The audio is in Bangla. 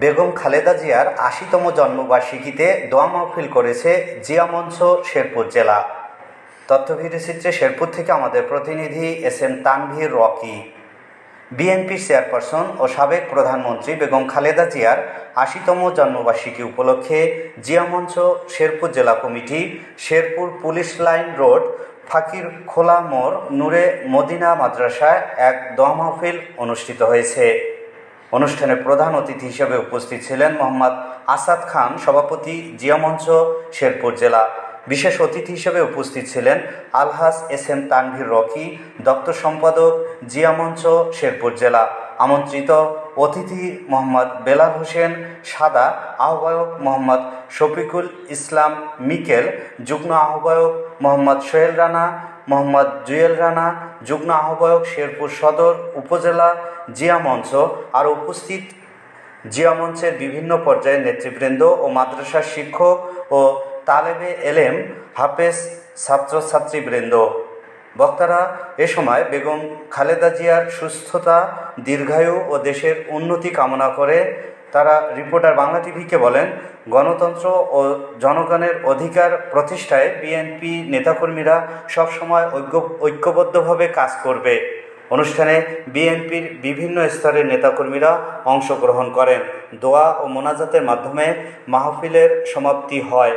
বেগম খালেদা জিয়ার আশিতম জন্মবার্ষিকীতে দোয়া মাহফিল করেছে জিয়া মঞ্চ, শেরপুর জেলা। তথ্য ভিডিওচিত্রে শেরপুর থেকে আমাদের প্রতিনিধি এস এম তানভীর রকি। বিএনপির চেয়ারপারসন ও সাবেক প্রধানমন্ত্রী বেগম খালেদা জিয়ার আশিতম জন্মবার্ষিকী উপলক্ষে জিয়া মঞ্চ, শেরপুর জেলা committee, Sherpur police line road, ফাকির খোলা মোড়, নূরে মদিনা মাদ্রাসায় এক দোয়া মাহফিল অনুষ্ঠিত হয়েছে। অনুষ্ঠানে প্রধান অতিথি হিসেবে উপস্থিত ছিলেন মোহাম্মদ আসাদ খান, সভাপতি জিয়া মঞ্চ, শেরপুর জেলা। বিশেষ অতিথি হিসেবে উপস্থিত ছিলেন আলহাস এস এম তানভীর রকি, দপ্তর সম্পাদক জিয়া মঞ্চ, শেরপুর জেলা। আমন্ত্রিত অতিথি মোহাম্মদ বেলাল হোসেন, সাদা আহ্বায়ক মোহাম্মদ শফিকুল ইসলাম মিকেল, যুগ্ম আহ্বায়ক মোহাম্মদ সোহেল রানা, মোহাম্মদ জুয়েল রানা, যুগ্ম আহ্বায়ক শেরপুর সদর উপজেলা জিয়া মঞ্চ, আর উপস্থিত জিয়া মঞ্চের বিভিন্ন পর্যায়ের নেতৃবৃন্দ ও মাদ্রাসার শিক্ষক ও তালেবে এলেম হাফেজ ছাত্রছাত্রীবৃন্দ। বক্তারা এ সময় বেগম খালেদা জিয়ার সুস্থতা, দীর্ঘায়ু ও দেশের উন্নতি কামনা করে তারা রিপোর্টার বাংলা টিভিকে বলেন, গণতন্ত্র ও জনগণের অধিকার প্রতিষ্ঠায় বিএনপি নেতাকর্মীরা সবসময় ঐক্য, ঐক্যবদ্ধভাবে কাজ করবে। অনুষ্ঠানে বিএনপির বিভিন্ন স্তরের নেতাকর্মীরা অংশগ্রহণ করেন। দোয়া ও মোনাজাতের মাধ্যমে মাহফিলের সমাপ্তি হয়।